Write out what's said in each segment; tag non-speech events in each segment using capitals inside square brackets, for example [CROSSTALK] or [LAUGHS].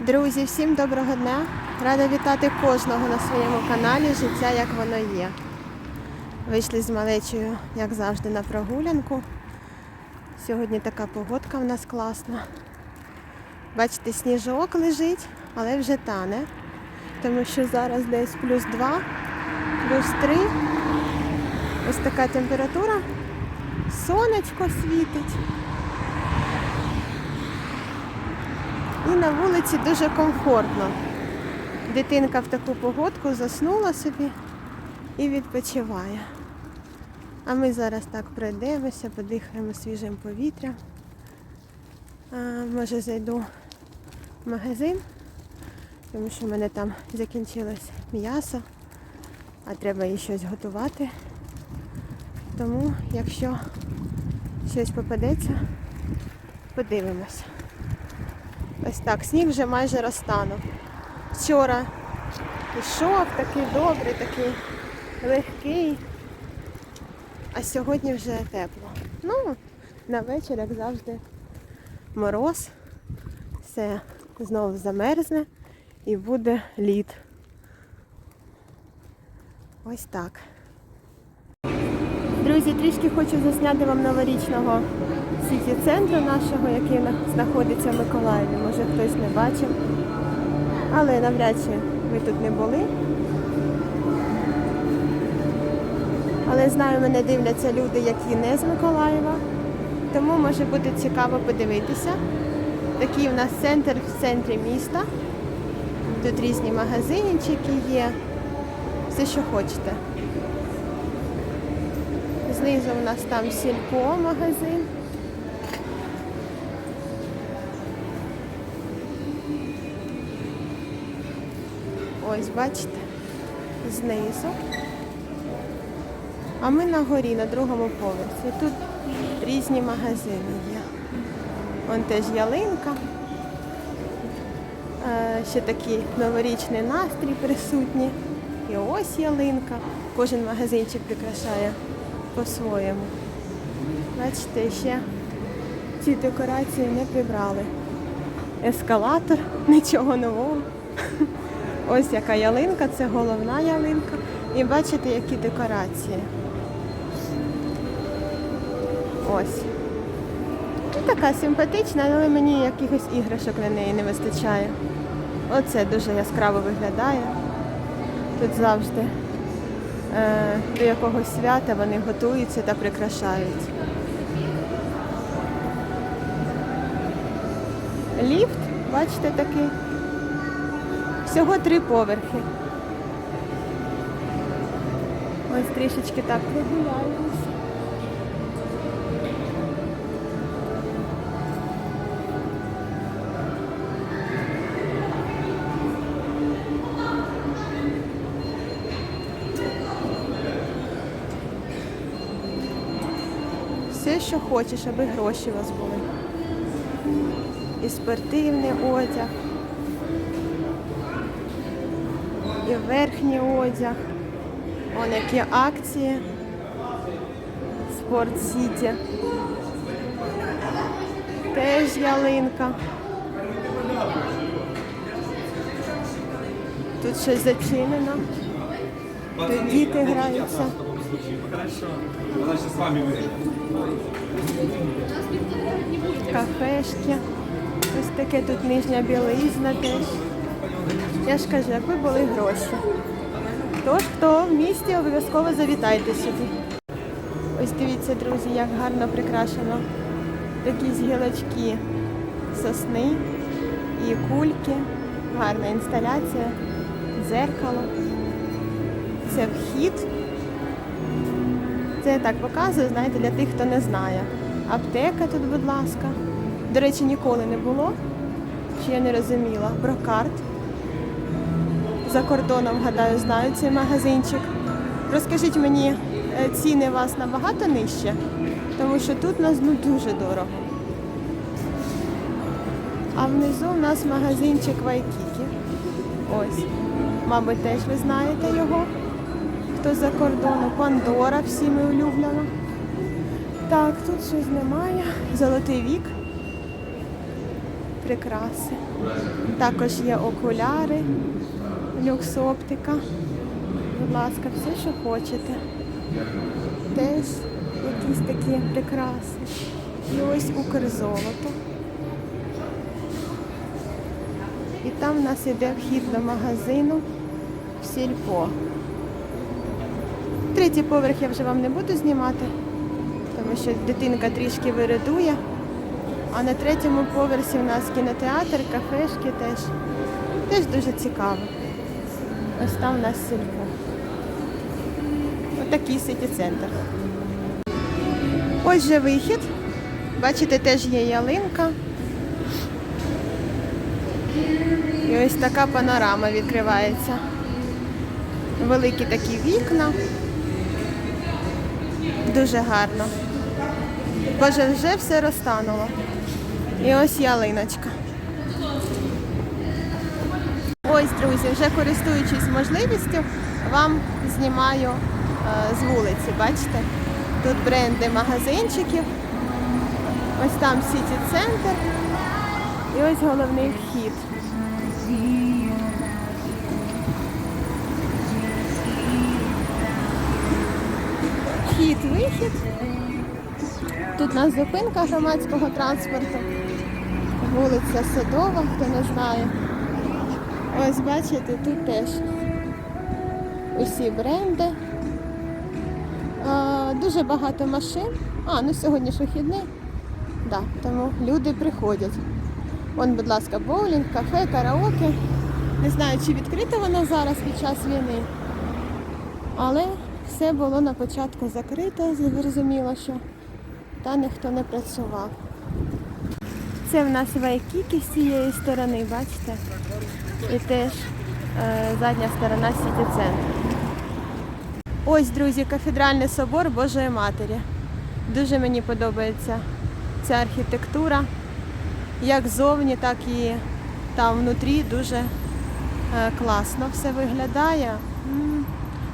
Друзі, всім доброго дня! Рада вітати кожного на своєму каналі Життя як воно є. Вийшли з малечею, як завжди, на прогулянку. Сьогодні така погодка в нас класна. Бачите, сніжок лежить, але вже тане. Тому що зараз десь плюс 2, плюс 3. Ось така температура. Сонечко світить. І на вулиці дуже комфортно. Дитинка в таку погодку заснула собі і відпочиває. А ми зараз так пройдемося, подихаємо свіжим повітрям. А, може зайду в магазин, тому що в мене там закінчилось м'ясо, а треба їй щось готувати. Тому, якщо щось попадеться, подивимося. Ось так, сніг вже майже розтанув. Вчора йшов такий добрий, такий легкий, а сьогодні вже тепло. Ну, на вечір, як завжди, мороз, все знову замерзне і буде лід. Ось так. Друзі, трішки хочу засняти вам новорічного сіті центру нашого, який знаходиться в Миколаєві. Може хтось не бачив. Але навряд чи ви тут не були. Але знаю, мене дивляться люди, які не з Миколаєва. Тому може бути цікаво подивитися. Такий у нас центр в центрі міста. Тут різні магазинчики є. Все, що хочете. Знизу у нас там сільпо магазин. Ось, бачите, знизу. А ми на горі, на другому поверсі. Тут різні магазини є. Вон теж ялинка. Е, Ще такий новорічний настрій присутній. І ось ялинка. Кожен магазинчик прикрашає по-своєму. Бачите, ще ці декорації не прибрали. Ескалатор, нічого нового. Ось яка ялинка, це головна ялинка. І бачите, які декорації. Ось. Ну, така симпатична, але мені якихось іграшок на неї не вистачає. Оце дуже яскраво виглядає. Тут завжди е, до якогось свята вони готуються та прикрашають. Ліфт, бачите, такий. Всього три поверхи. Ось трішечки так прогуляємось. Все, що хочеш, аби гроші у вас були. І спортивний одяг, і верхній одяг. Вон які акції. Спорт Сіті. Теж ялинка. Тут щось зачинено. Тут діти граються. Кафешки. Ось таке тут нижня білизна теж. Я ж кажу, якби були гроші. Тож, хто в місті, обов'язково завітайте сюди. Ось дивіться, друзі, як гарно прикрашено. З гілочки сосни і кульки. Гарна інсталяція, дзеркало. Це вхід. Це я так показую, знаєте, для тих, хто не знає. Аптека тут, будь ласка. До речі, ніколи не було. Чи я не розуміла. Брокарт. За кордоном, гадаю, знаю цей магазинчик. Розкажіть мені, е, ціни у вас набагато нижче, тому що тут у нас ну, дуже дорого. А внизу у нас магазинчик Вайкікі. Ось. Мабуть, теж ви знаєте його. Хто за кордону? Пандора всіми улюблена. Так, тут щось немає. Золотий вік. прикраси. Також є окуляри, люксоптика. Будь ласка, все, що хочете. Теж якісь такі прикраси. І ось Укрзолото. І там в нас іде вхід до магазину в сільпо. Третій поверх я вже вам не буду знімати, тому що дитинка трішки виридує. А на третьому поверсі в нас кінотеатр, кафешки теж. Теж дуже цікаво. Ось там у нас сільпо. Отакий сіті-центр. Ось же вихід. Бачите, теж є ялинка. І ось така панорама відкривається. Великі такі вікна. Дуже гарно. Боже, вже все розтануло. І ось ялиночка. Ось, друзі, вже користуючись можливістю, вам знімаю е, з вулиці. Бачите? Тут бренди магазинчиків. Ось там Сіті Центр. І ось головний вхід. Вхід-вихід. Тут у нас зупинка громадського транспорту. Вулиця Садова, хто не знає. Ось бачите, тут теж усі бренди. А, дуже багато машин. А, ну сьогодні ж вихідний. Да, тому люди приходять. Вон, будь ласка, боулінг, кафе, караоке. Не знаю, чи відкрите воно зараз під час війни. Але все було на початку закрито, зрозуміло, що та ніхто не працював. Це в нас Вайкіки з цієї сторони, бачите? І теж е, задня сторона сіті центру. Ось, друзі, кафедральний собор Божої Матері. Дуже мені подобається ця архітектура. Як ззовні, так і там внутрі дуже е, класно все виглядає.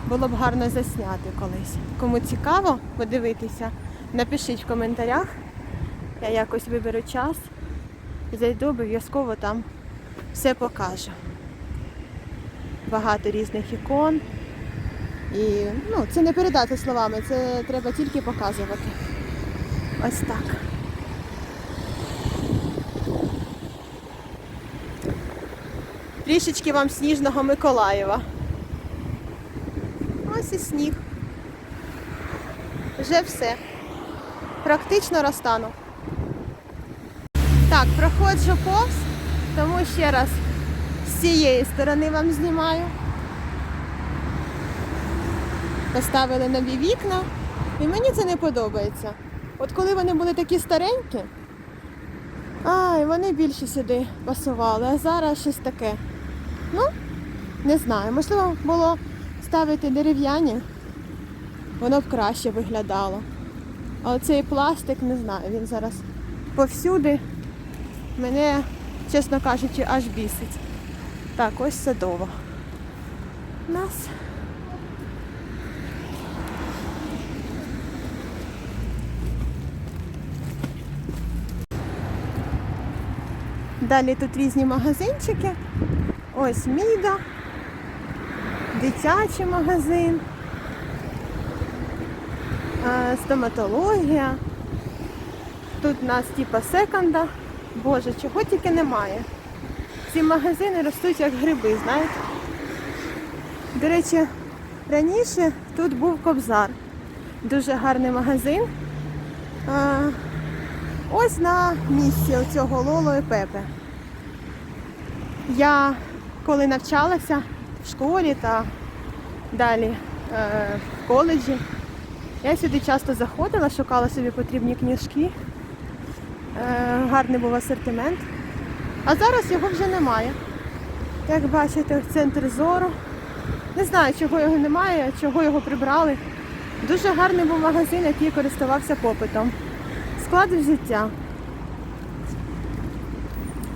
Було б гарно засняти колись. Кому цікаво подивитися, напишіть в коментарях. Я якось виберу час, зайду обов'язково там все покажу. Багато різних ікон. І ну, це не передати словами, це треба тільки показувати. Ось так. Трішечки вам сніжного Миколаєва. Ось і сніг. Вже все. Практично розтанув. Так, проходжу повз, тому ще раз з цієї сторони вам знімаю. Поставили нові вікна, і мені це не подобається. От коли вони були такі старенькі, ай, вони більше сюди пасували, а зараз щось таке. Ну, не знаю, можливо, було ставити дерев'яні, воно б краще виглядало. А оцей пластик, не знаю, він зараз повсюди мене, чесно кажучи, аж бісить. Так, ось садово. Нас. Далі тут різні магазинчики. Ось Міда, дитячий магазин, стоматологія. Тут у нас типа секонда. Боже, чого тільки немає. Ці магазини ростуть як гриби, знаєте. До речі, раніше тут був кобзар. Дуже гарний магазин. Ось на місці оцього Лоло і Пепе. Я коли навчалася в школі та далі е, в коледжі, я сюди часто заходила, шукала собі потрібні книжки. Е, гарний був асортимент. А зараз його вже немає. Як бачите, центр зору. Не знаю, чого його немає, чого його прибрали. Дуже гарний був магазин, який користувався попитом. Склад взуття.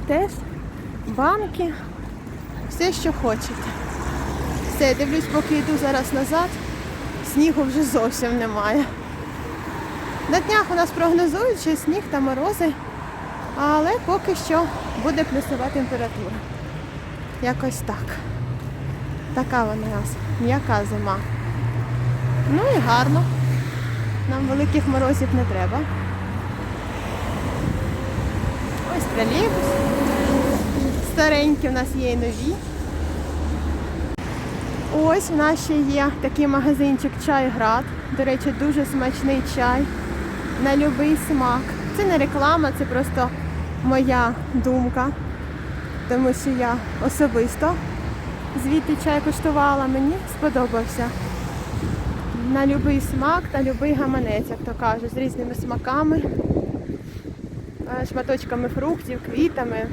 Теж банки, все, що хочете. Все, дивлюсь, поки йду зараз назад, снігу вже зовсім немає. На днях у нас прогнозують, що сніг та морози Але поки що буде плюсова температура. Якось так. Така вона у нас м'яка зима. Ну і гарно. Нам великих морозів не треба. Ось тролейбус. Старенькі у нас є і нові. Ось у нас ще є такий магазинчик Чайград. До речі, дуже смачний чай на будь-який смак. Це не реклама, це просто моя думка. Тому що я особисто звідти чай куштувала, мені сподобався. На будь-який смак та будь-який гаманець, як то кажуть, з різними смаками, е, шматочками фруктів, квітами.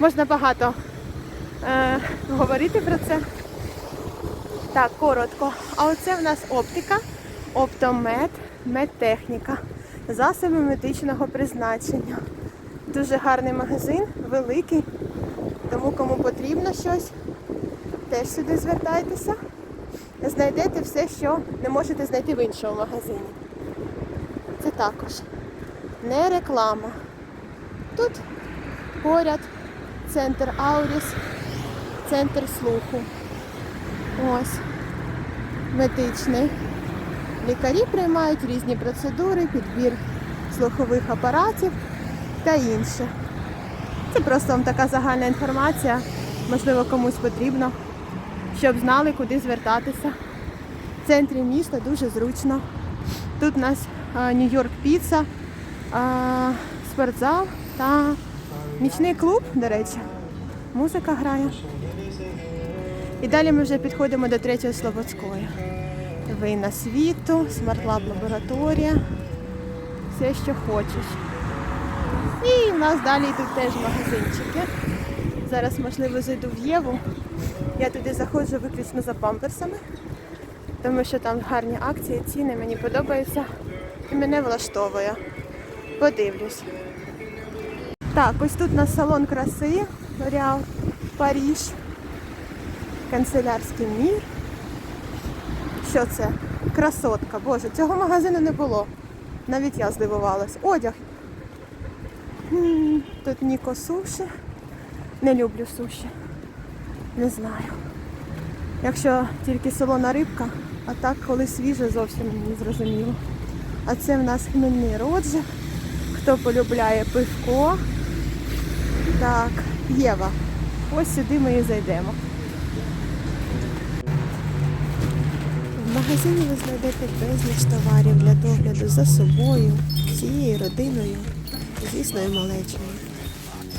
Можна багато е, говорити про це. Так, коротко. А оце в нас оптика, оптомед, медтехніка, засоби медичного призначення. Дуже гарний магазин, великий. Тому кому потрібно щось, теж сюди звертайтеся. Знайдете все, що не можете знайти в іншому магазині. Це також не реклама. Тут поряд центр Ауріс, центр слуху. Ось медичний. Лікарі приймають різні процедури, підбір слухових апаратів та інше. Це просто вам така загальна інформація, можливо, комусь потрібно, щоб знали, куди звертатися. В центрі міста дуже зручно. Тут у нас Нью-Йорк піца, спортзал та нічний клуб, до речі. Музика грає. І далі ми вже підходимо до третьої Слободської. Вина світу, смарт-лаб лабораторія, все, що хочеш. І в нас далі йдуть теж магазинчики. Зараз, можливо, зайду в Єву. Я туди заходжу виключно за памперсами, тому що там гарні акції, ціни мені подобаються і мене влаштовує. Подивлюсь. Так, ось тут у нас салон краси, L'Oréal, Паріж, канцелярський мір. Що це? Красотка. Боже, цього магазину не було. Навіть я здивувалась. Одяг. Тут Ніко суші. Не люблю суші. Не знаю. Якщо тільки солона рибка, а так коли свіже, зовсім не зрозуміло. А це в нас хмельний роджик. Хто полюбляє пивко. Так, Єва. Ось сюди ми і зайдемо. В магазині ви знайдете безліч товарів для догляду за собою, всією родиною, звісно, і малечою.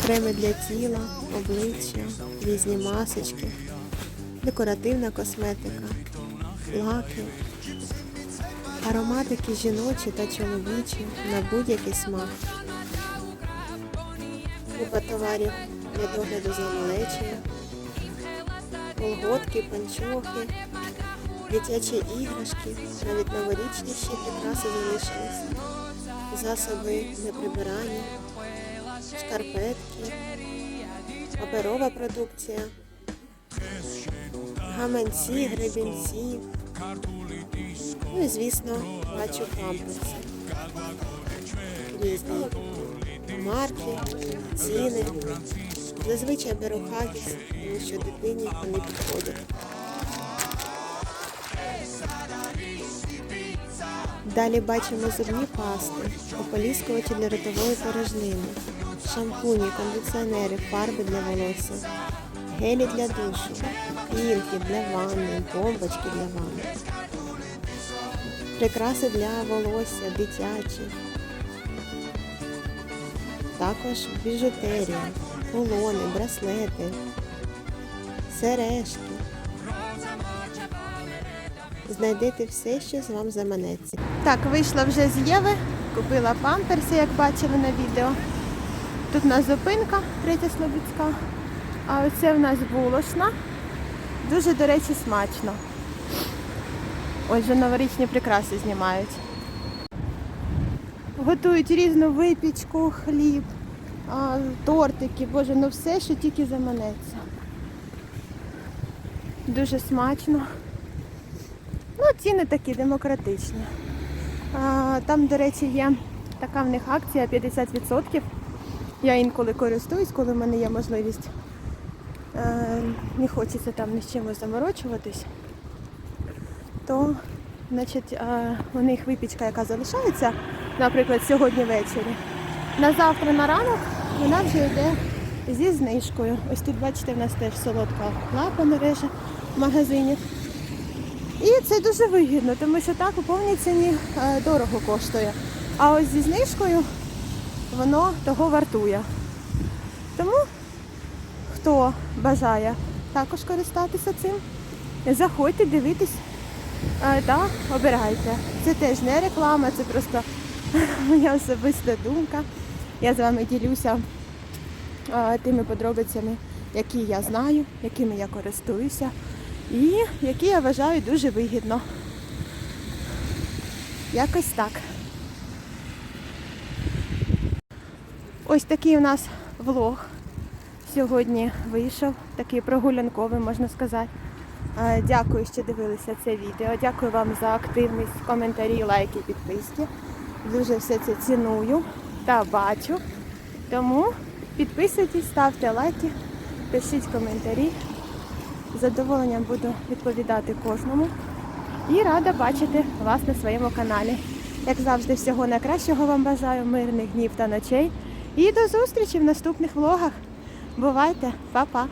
Креми для тіла, обличчя, різні масочки, декоративна косметика, лаки, ароматики жіночі та чоловічі на будь-який смак. Купа товарів для догляду за малечею, колготки, панчохи, дитячі іграшки, навіть новорічні ще прикраси залишились, засоби для прибирання, шкарпетки, паперова продукція, гаманці, гребінці. Ну і звісно, бачу памперси. Різні марки, ціни. Зазвичай беру хагіс, тому що дитині вони підходять. Далі бачимо зубні пасти, ополіскувачі для ротової порожнини, шампуні, кондиціонери, фарби для волосся, гелі для душу, пінки для ванни, бомбочки для ванни, прикраси для волосся, дитячі, також біжутерія, кулони, браслети, сережки. Знайдете все, що з вам заманеться. Так, вийшла вже з Єви, купила памперси, як бачили на відео. Тут у нас зупинка, третя Слобідська. А оце в нас булошна. Дуже, до речі, смачно. Ось вже новорічні прикраси знімають. Готують різну випічку, хліб, тортики, боже, ну все, що тільки заманеться. Дуже смачно. Ну, ціни такі демократичні. А, там, до речі, є така в них акція 50%. Я інколи користуюсь, коли в мене є можливість. Е, Не хочеться там ні з чимось заморочуватись. То, значить, у них випічка, яка залишається, наприклад, сьогодні ввечері. На завтра на ранок вона вже йде зі знижкою. Ось тут, бачите, в нас теж солодка лапа мережа магазинів. І це дуже вигідно, тому що так у повній ціні е, дорого коштує. А ось зі знижкою воно того вартує. Тому хто бажає також користатися цим, заходьте, дивитесь е, та обирайте. Це теж не реклама, це просто [LAUGHS] моя особиста думка. Я з вами ділюся е, тими подробицями, які я знаю, якими я користуюся, і які я вважаю дуже вигідно. Якось так. Ось такий у нас влог сьогодні вийшов, такий прогулянковий, можна сказати. Е, Дякую, що дивилися це відео. Дякую вам за активність, коментарі, лайки, підписки. Дуже все це ціную та бачу. Тому підписуйтесь, ставте лайки, пишіть коментарі. Задоволенням буду відповідати кожному. І рада бачити вас на своєму каналі. Як завжди, всього найкращого вам бажаю, мирних днів та ночей. І до зустрічі в наступних влогах. Бувайте, па-па!